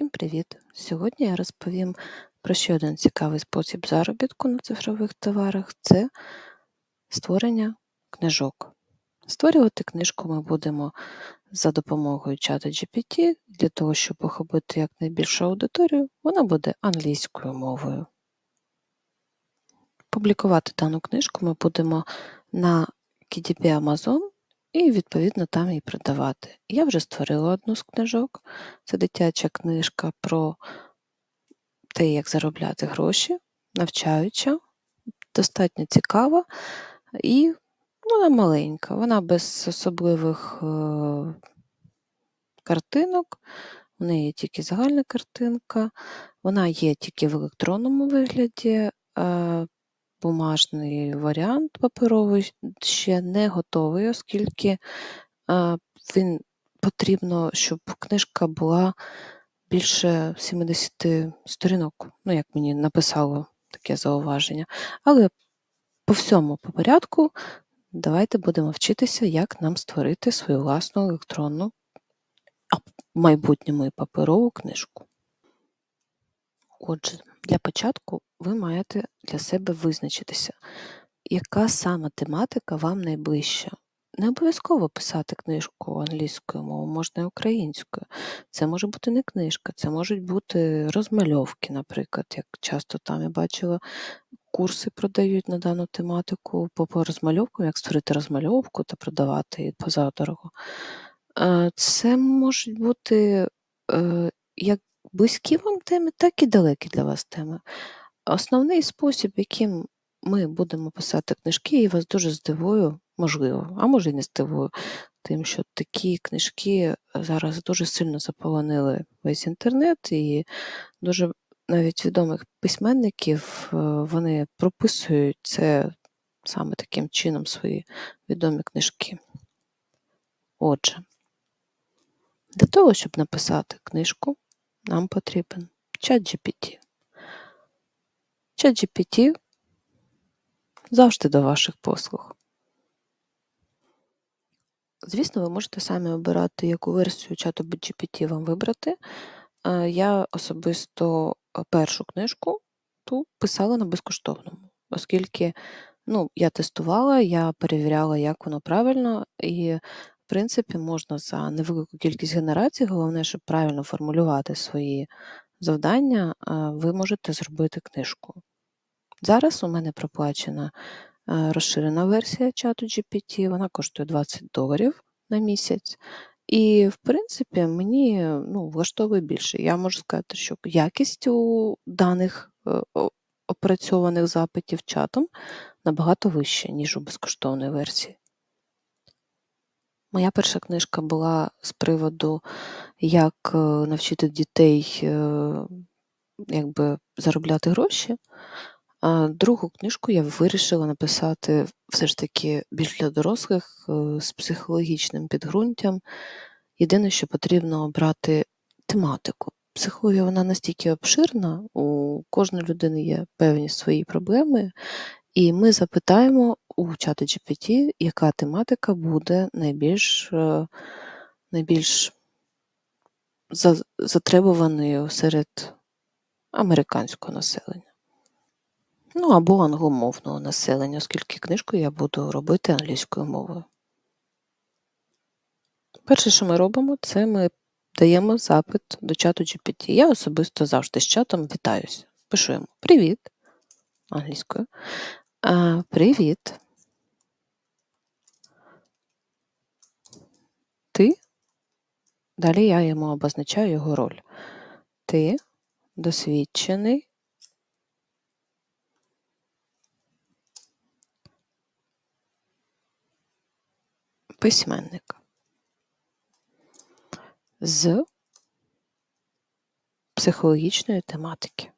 Всім привіт! Сьогодні я розповім про ще один цікавий спосіб заробітку на цифрових товарах це створення книжок. Створювати книжку ми будемо за допомогою чата GPT. Для того, щоб охопити якнайбільшу аудиторію, вона буде англійською мовою. Публікувати дану книжку ми будемо на KDP Amazon і, відповідно, там її продавати. Я вже створила одну з книжок. Це дитяча книжка про те, як заробляти гроші, навчаюча, достатньо цікава і вона маленька, вона без особливих е, картинок, у неї є тільки загальна картинка, вона є тільки в електронному вигляді. Бумажний варіант паперовий ще не готовий, оскільки він потрібно, щоб книжка була більше 70 сторінок, ну, як мені написало таке зауваження. Але по всьому по порядку давайте будемо вчитися, як нам створити свою власну електронну, а в майбутньому і паперову книжку. Отже, для початку ви маєте для себе визначитися, яка саме тематика вам найближча. Не обов'язково писати книжку англійською мовою, можна і українською. Це може бути не книжка, це можуть бути розмальовки, наприклад, як часто там я бачила, курси продають на дану тематику по, по розмальовкам, як створити розмальовку та продавати її позадорого. Е, це можуть бути е, як близькі вам теми, так і далекі для вас теми. Основний спосіб, яким ми будемо писати книжки, і вас дуже здивую, можливо, а може і не здивую, тим, що такі книжки зараз дуже сильно заполонили весь інтернет, і дуже навіть відомих письменників е, вони прописують це саме таким чином свої відомі книжки. Отже, для того, щоб написати книжку, нам потрібен чат GPT. Чат GPT завжди до ваших послуг. Звісно, ви можете самі обирати, яку версію чату GPT вам вибрати. Е, я особисто е, першу книжку ту писала на безкоштовному, оскільки ну, я тестувала, я перевіряла, як воно правильно, і, принципі, можна за невелику кількість генерацій, головне, щоб правильно формулювати свої завдання, ви можете зробити книжку. Зараз у мене проплачена розширена версія чату GPT, вона коштує 20 доларів на місяць. І, в принципі, мені ну, влаштовує більше. Я можу сказати, що якість у даних е, опрацьованих запитів чатом набагато вища, ніж у безкоштовної версії. Моя перша книжка була з приводу, як е, навчити дітей якби, заробляти гроші. А Другу книжку я вирішила написати все ж таки більш для дорослих е, з психологічним підґрунтям. Єдине, що потрібно обрати тематику. Психологія вона настільки обширна, у кожної людини є певні свої проблеми, і ми запитаємо у чата GPT, яка тематика буде найбільш е, найбільш затребуваною серед американського населення. Ну, або англомовного населення, оскільки книжку я буду робити англійською мовою. Перше, що ми робимо, це ми даємо запит до чату GPT. Я особисто завжди з чатом вітаюся. Пишу йому Привіт англійською. Привіт. Ти. Далі я йому обозначаю його роль. Ти досвідчений письменник з психологічної тематики.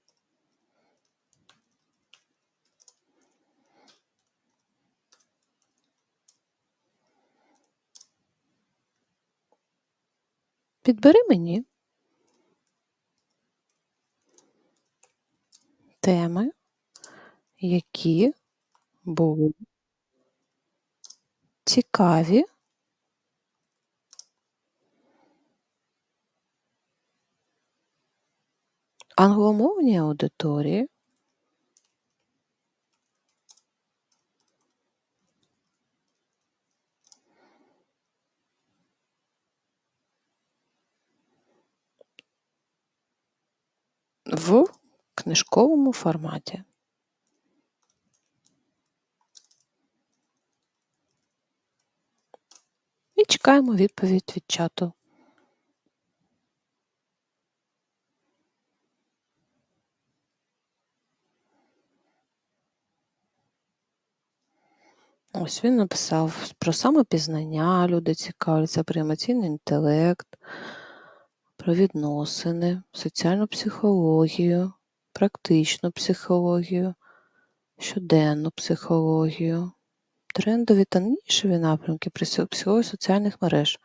Підбери мені теми, які були цікаві. Англомовній аудиторії в книжковому форматі. І чекаємо відповідь від чату. Ось він написав про самопізнання, люди цікавляться, про емоційний інтелект, про відносини, соціальну психологію, практичну психологію, щоденну психологію, трендові та нішеві напрямки психології соціальних мереж,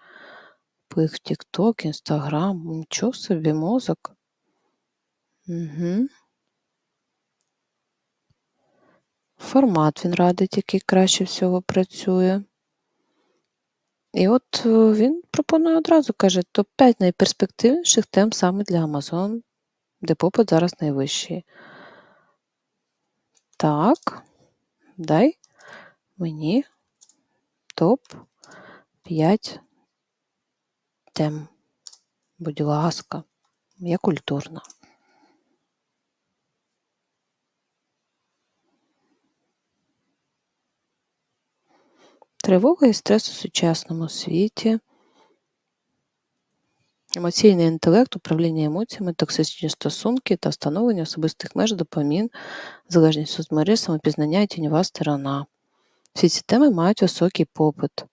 вплив TikTok, Instagram, нічого собі мозок. Угу. Формат він радить, який краще всього працює. І от е, він пропонує одразу, каже, топ-5 найперспективніших тем саме для Amazon, де попит зараз найвищий. Так, дай мені топ-5 тем. Будь ласка, я культурна. Тривога і стрес у сучасному світі, емоційний інтелект, управління емоціями, токсичні стосунки та встановлення особистих меж, допамін, залежність соцмережі, самопізнання і тіньова сторона. Всі ці теми мають високий попит.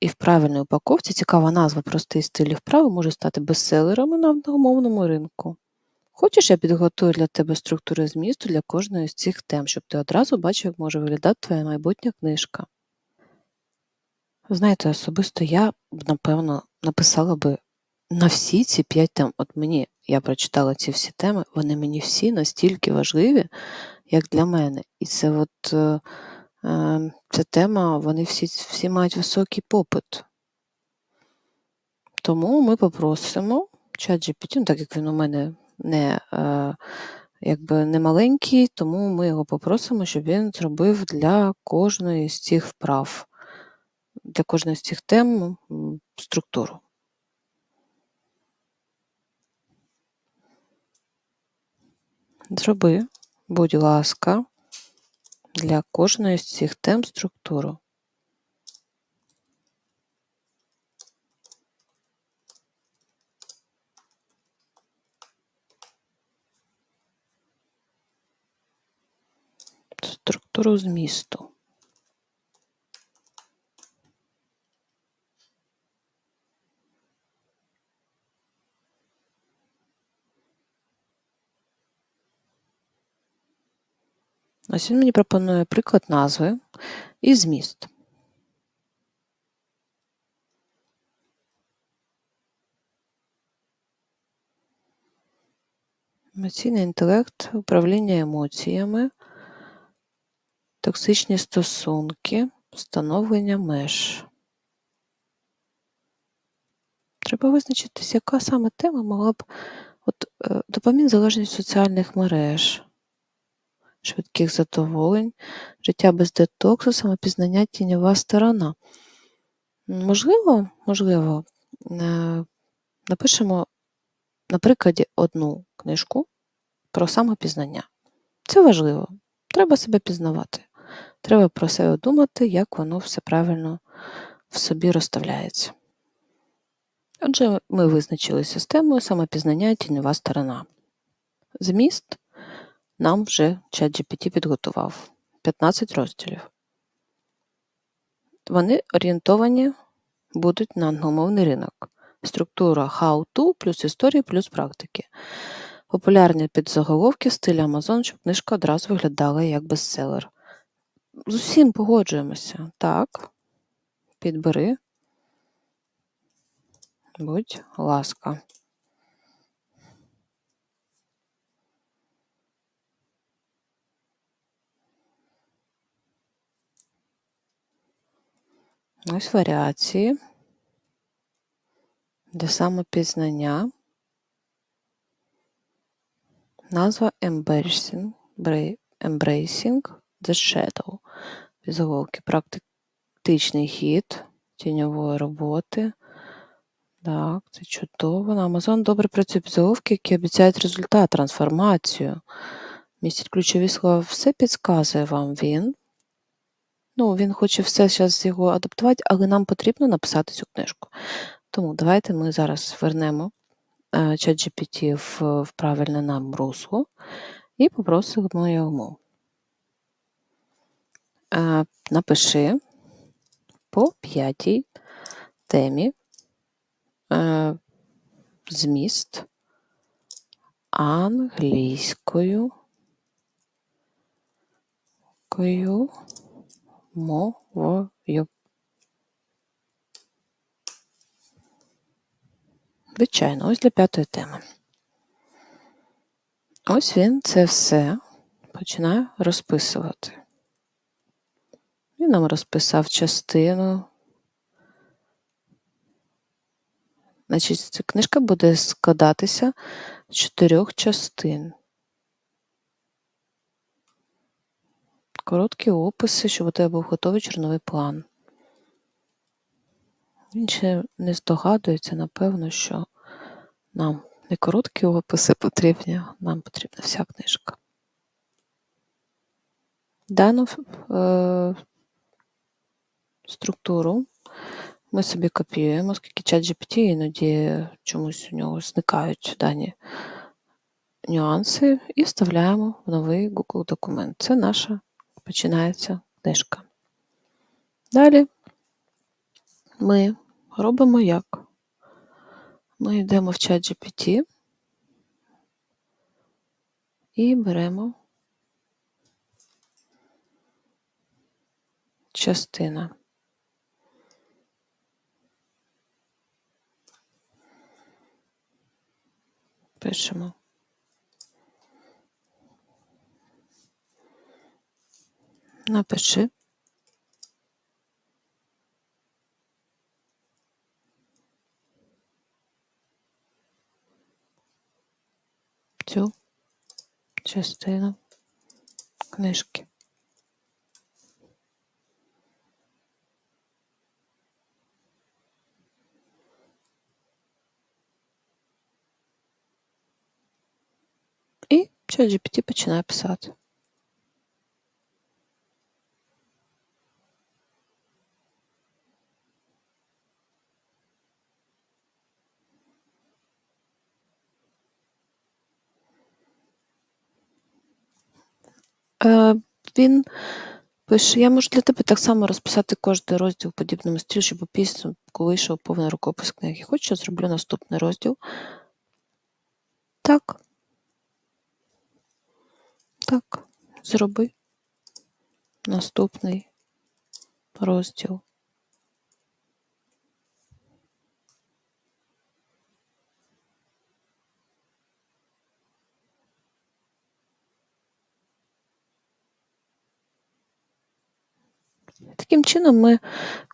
І в правильній упаковці цікава назва простий стиль вправи може стати бестселерами на англомовному ринку. Хочеш, я підготую для тебе структури змісту для кожної з цих тем, щоб ти одразу бачив, як може виглядати твоя майбутня книжка. Знаєте, особисто я б, напевно, написала би на всі ці п'ять тем. От мені, я прочитала ці всі теми, вони мені всі настільки важливі, як для мене. І це от е, е, ця тема, вони всі, всі мають високий попит. Тому ми попросимо ChatGPT, ну так як він у мене не е, якби не маленький, тому ми його попросимо, щоб він зробив для кожної з цих вправ для кожної з цих тем структуру. Зроби, будь ласка, для кожної з цих тем структуру. Структуру змісту. Ось він мені пропонує приклад назви і зміст. Емоційний інтелект, управління емоціями, токсичні стосунки, встановлення меж. Треба визначитися, яка саме тема могла б от, е, допомін залежність соціальних мереж швидких задоволень, життя без детоксу, самопізнання тіньова сторона. Можливо, можливо, е, напишемо на прикладі одну книжку про самопізнання. Це важливо. Треба себе пізнавати. Треба про себе думати, як воно все правильно в собі розставляється. Отже, ми визначили системою самопізнання тіньова сторона. Зміст нам вже ChatGPT підготував 15 розділів. Вони орієнтовані будуть на англомовний ринок. Структура How-to плюс історії плюс практики. Популярні підзаголовки в стилі Amazon, щоб книжка одразу виглядала як бестселер. З усім погоджуємося. Так, підбери. Будь ласка. Ось варіації для самопізнання. назва Embracing, Embracing the Shadow. Заголовки практичний хід тіньової роботи. Так, це чудово. На Amazon добре працює підзаголовки, які обіцяють результат, трансформацію. Містять ключові слова. Все підказує вам він. Ну, він хоче все зараз його адаптувати, але нам потрібно написати цю книжку. Тому давайте ми зараз вернемо е, ChatGPT в, в правильне нам русло і попросимо йому. Е, Напиши по п'ятій темі е, зміст англійською кою мовою. Звичайно, ось для п'ятої теми. Ось він це все починає розписувати. Він нам розписав частину. Значить, ця книжка буде складатися з чотирьох частин. Короткі описи, щоб у тебе був готовий чорновий план. Він ще не здогадується, напевно, що нам не короткі описи потрібні, нам потрібна вся книжка. Дану е, структуру ми собі копіюємо, оскільки чат GPT іноді чомусь у нього зникають дані нюанси, і вставляємо в новий Google документ. Це наша починається книжка. Далі ми робимо як? Ми йдемо в чат GPT і беремо частина. Пишемо. Напиши. Цю частину книжки. І ChatGPT починає писати. Е, Він пише: я можу для тебе так само розписати кожний розділ в подібному стилі, щоб у підсумку вийшов повний рукопис книги. Хочу, я зроблю наступний розділ. Так. Так, зроби наступний розділ. Таким чином ми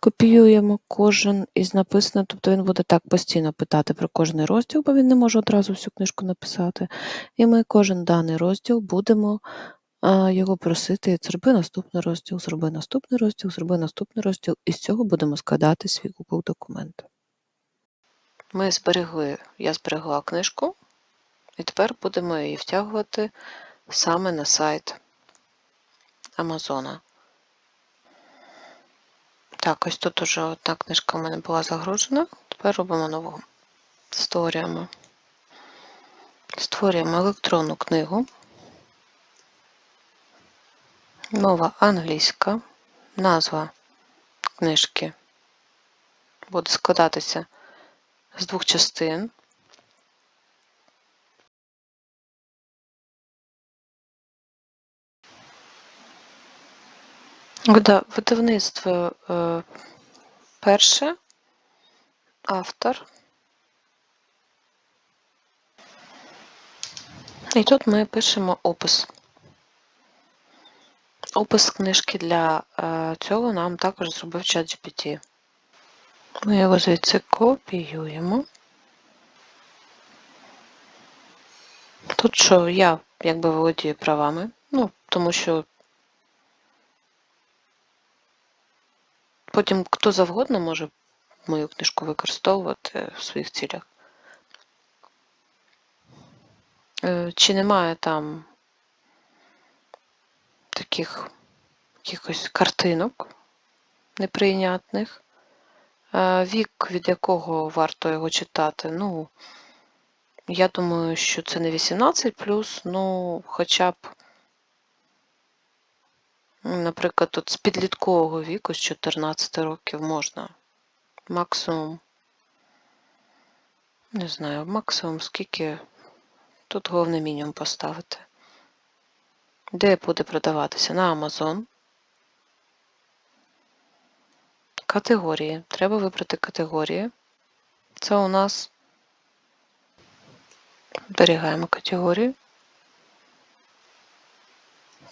копіюємо кожен із написаного, тобто він буде так постійно питати про кожний розділ, бо він не може одразу всю книжку написати. І ми кожен даний розділ будемо його просити, зроби наступний розділ, зроби наступний розділ, зроби наступний розділ, і з цього будемо складати свій Google документ. Ми зберегли, я зберегла книжку, і тепер будемо її втягувати саме на сайт Амазона. Так, ось тут уже одна книжка в мене була загружена. Тепер робимо нову. Створюємо. Створюємо електронну книгу. Мова англійська. Назва книжки буде складатися з двох частин. Видавництво е, перше, автор. І тут ми пишемо опис. Опис книжки для е, цього нам також зробив ChatGPT. Ми його звідси копіюємо. Тут що я якби володію правами, ну, тому що потім хто завгодно може мою книжку використовувати в своїх цілях. Е, Чи немає там таких якихось картинок неприйнятних? Е, Вік, від якого варто його читати? Ну, я думаю, що це не 18 ну, хоча б, наприклад, от з підліткового віку, з 14 років можна. Максимум, не знаю, максимум скільки. Тут головне мінімум поставити. Де буде продаватися? На Amazon. Категорії. Треба вибрати категорії. Це у нас зберігаємо категорії.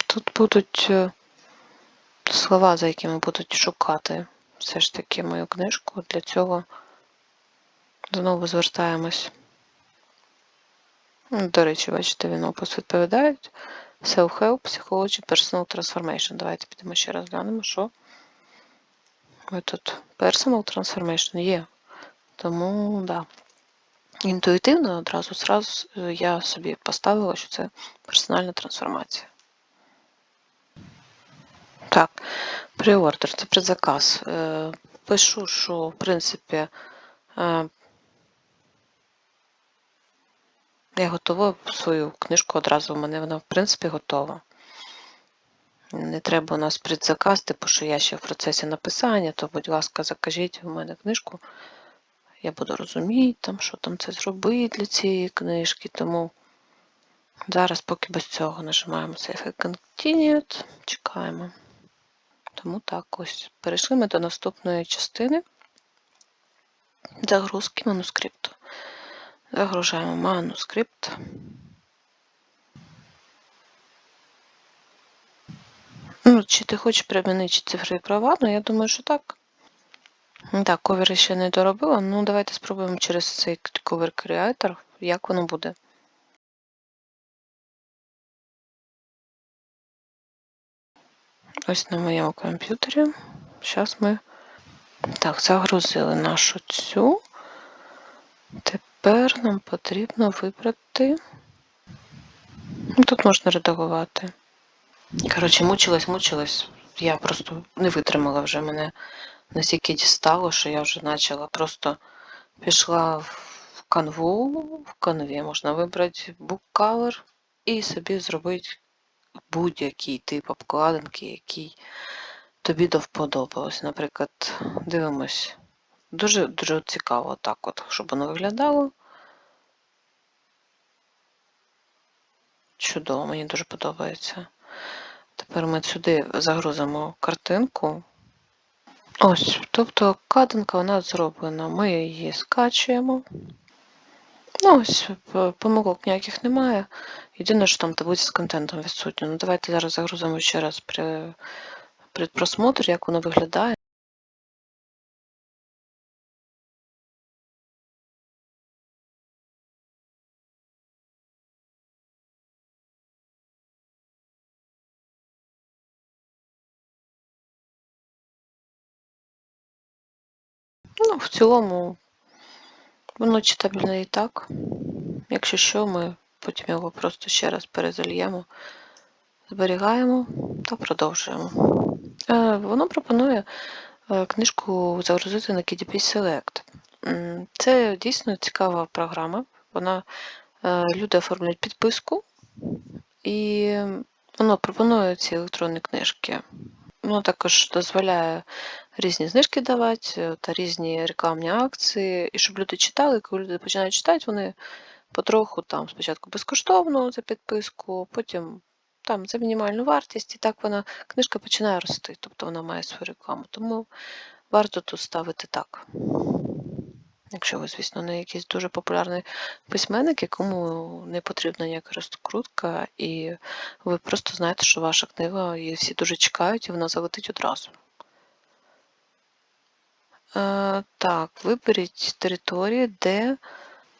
Тут будуть е, слова, за якими будуть шукати все ж таки мою книжку. Для цього знову звертаємось. До речі, бачите, він опис відповідають. Self-help, Psychology, Personal Transformation. Давайте підемо ще раз глянемо, що ми тут Personal Transformation є. Тому, да. Інтуїтивно одразу зразу я собі поставила, що це персональна трансформація. Так, преордер це предзаказ. Е, Пишу, що в принципі е, я готова свою книжку одразу. У мене вона, в принципі, готова. Не треба у нас предзаказ, типу, що я ще в процесі написання, то, будь ласка, закажіть у мене книжку. Я буду розуміти, там, що там це зробити для цієї книжки. Тому зараз, поки без цього, нажимаємо Save and Continued, чекаємо. Тому так, ось. Перейшли ми до наступної частини загрузки манускрипту. Загружаємо манускрипт. Ну, Чи ти хочеш примінити цифри права? Ну, я думаю, що так. Так, ковери ще не доробила. Ну, давайте спробуємо через цей creator, як воно буде. Ось на моєму комп'ютері. Зараз ми так, загрузили нашу цю. Тепер нам потрібно вибрати. Тут можна редагувати. Коротше, мучилась, мучилась. Я просто не витримала вже мене настільки дістало, що я вже почала просто пішла в канву, в канві можна вибрати book color і собі зробити будь-який тип обкладинки, який тобі до вподобалось. Наприклад, дивимось. Дуже дуже цікаво так, от, щоб воно виглядало. Чудово, мені дуже подобається. Тепер ми сюди загрузимо картинку. Ось, тобто картинка нас зроблена. Ми її скачуємо. Ну, ось, помилок ніяких немає. Єдине, що там таблиця з контентом відсутня. Ну, давайте зараз загрузимо ще раз при, просмотрі, як воно виглядає. Ну, в цілому, воно читабельне і так. Якщо що, ми потім його просто ще раз перезальємо, зберігаємо та продовжуємо. Е, Воно пропонує е, книжку загрузити на KDP Select. Це дійсно цікава програма. Вона е, люди оформлюють підписку, і воно пропонує ці електронні книжки. Воно також дозволяє різні знижки давати е, та різні рекламні акції. І щоб люди читали, коли люди починають читати, вони потроху там спочатку безкоштовно за підписку, потім там за мінімальну вартість, і так вона книжка починає рости, тобто вона має свою рекламу. Тому варто тут ставити так. Якщо ви, звісно, не якийсь дуже популярний письменник, якому не потрібна ніяка розкрутка, і ви просто знаєте, що ваша книга, її всі дуже чекають, і вона залетить одразу. Е, Так, виберіть території, де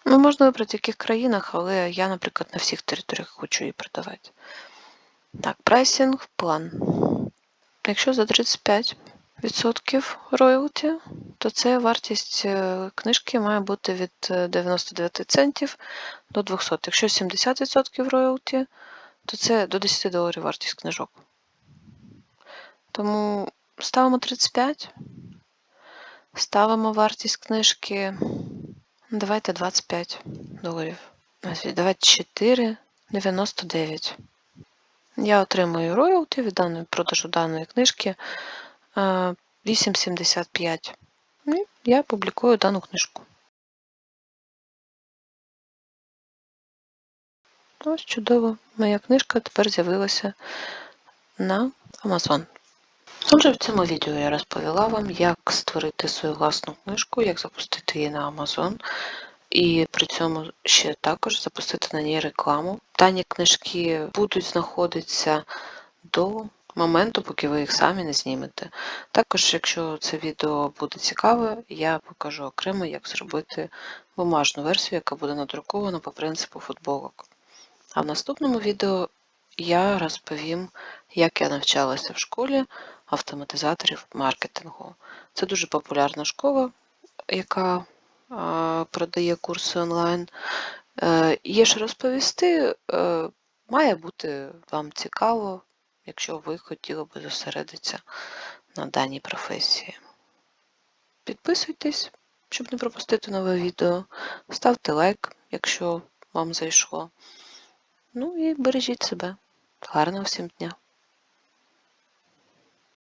Ну, можна вибрати в яких країнах, але я, наприклад, на всіх територіях хочу її продавати. Так, прайсинг, план. Якщо за 35% роялті, то це вартість е, книжки має бути від е, 99 центів до 200. Якщо 70% роялті, то це до 10 доларів вартість книжок. Тому ставимо 35, ставимо вартість книжки. Давайте 25 доларів. Давайте 4,99. Я отримую роялті від даної продажу даної книжки е, 8,75. І я публікую дану книжку. Ось чудово. Моя книжка тепер з'явилася на Amazon. Отже, в цьому відео я розповіла вам, як створити свою власну книжку, як запустити її на Amazon, і при цьому ще також запустити на ній рекламу. Дані книжки будуть знаходитися до моменту, поки ви їх самі не знімете. Також, якщо це відео буде цікаве, я покажу окремо, як зробити бумажну версію, яка буде надрукована по принципу футболок. А в наступному відео я розповім, як я навчалася в школі автоматизаторів маркетингу. Це дуже популярна школа, яка е, продає курси онлайн. Е, Є що розповісти, е, має бути вам цікаво, якщо ви хотіли би зосередитися на даній професії. Підписуйтесь, щоб не пропустити нове відео. Ставте лайк, якщо вам зайшло. Ну і бережіть себе. Гарного всім дня!